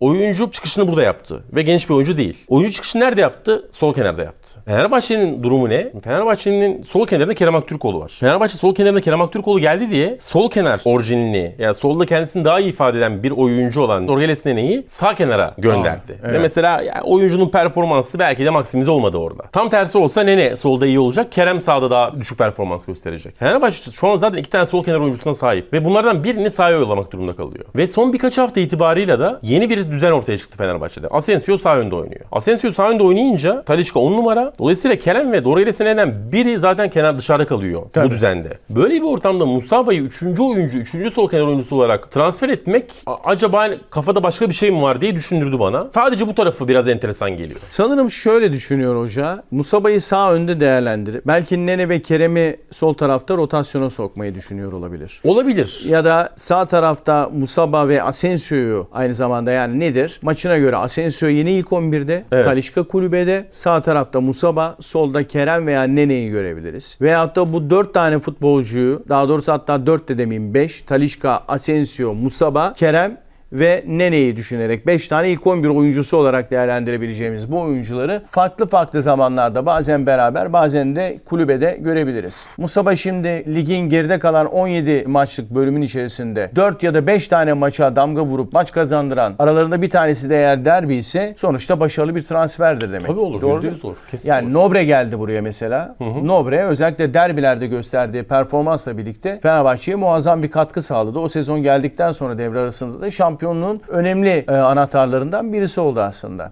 Oyuncu çıkışını burada yaptı ve genç bir oyuncu değil. Oyuncu çıkışını nerede yaptı? Sol kenarda yaptı. Fenerbahçe'nin durumu ne? Fenerbahçe'nin sol kenarında Kerem Aktürkoğlu var. Fenerbahçe sol kenarında Kerem Aktürkoğlu geldi diye sol kenar orijinini yani solda kendisini daha iyi ifade eden bir oyuncu olan Dorgeles Nene'yi sağ kenara gönderdi. Aa, evet. Ve mesela yani oyuncunun performansı belki de maksimize olmadı orada. Tam tersi olsa Nene solda iyi olacak. Kerem sağda daha düşük performans gösterecek. Fenerbahçe şu an zaten iki tane sol kenar oyuncusuna sahip. Ve bunlardan birini sahaya yollamak durumunda kalıyor. Ve son birkaç hafta itibarıyla da yeni bir düzen ortaya çıktı Fenerbahçe'de. Asensio sağ önde oynuyor. Asensio sağ önde oynayınca Talisca 10 numara. Dolayısıyla Kerem ve Dorgeles Nene'den biri zaten kenar dışarıda kalıyor bu Tabii. düzende. Böyle bir ortamda Musaba'yı 3. oyuncu, 3. sol kenar oyuncusu olarak transfer etmek acaba kafada başka bir şey mi var diye düşündürdü bana. Sadece bu tarafı biraz enteresan geliyor. Sanırım şöyle düşünüyor hoca. Musaba'yı sağ önde değerlendirip belki Nene ve Kerem'i sol tarafta rotasyona sokmayı düşünüyor olabilir. Olabilir. Ya da sağ tarafta Musaba ve Asensio'yu aynı zamanda yani nedir? Maçına göre Asensio yine ilk 11'de, Evet. Talişka kulübede, sağ tarafta Musaba, solda Kerem veya Nene'yi görebiliriz. Veyahut da bu 4 tane futbolcuyu, daha doğrusu hatta 4 de demeyeyim 5, Talişka, Asensio, Musaba, Kerem ve Nene'yi düşünerek 5 tane ilk 11 oyuncusu olarak değerlendirebileceğimiz bu oyuncuları farklı farklı zamanlarda bazen beraber bazen de kulübede görebiliriz. Musaba şimdi ligin geride kalan 17 maçlık bölümün içerisinde 4 ya da 5 tane maça damga vurup maç kazandıran aralarında bir tanesi de eğer derbi ise sonuçta başarılı bir transferdir demek. Tabii olur. Doğru %100 mu? olur. Kesin Yani olur. Nobre geldi buraya mesela. Nobre özellikle derbilerde gösterdiği performansla birlikte Fenerbahçe'ye muazzam bir katkı sağladı. O sezon geldikten sonra devre arasında da şampiyonluğun önemli e, anahtarlarından birisi oldu aslında.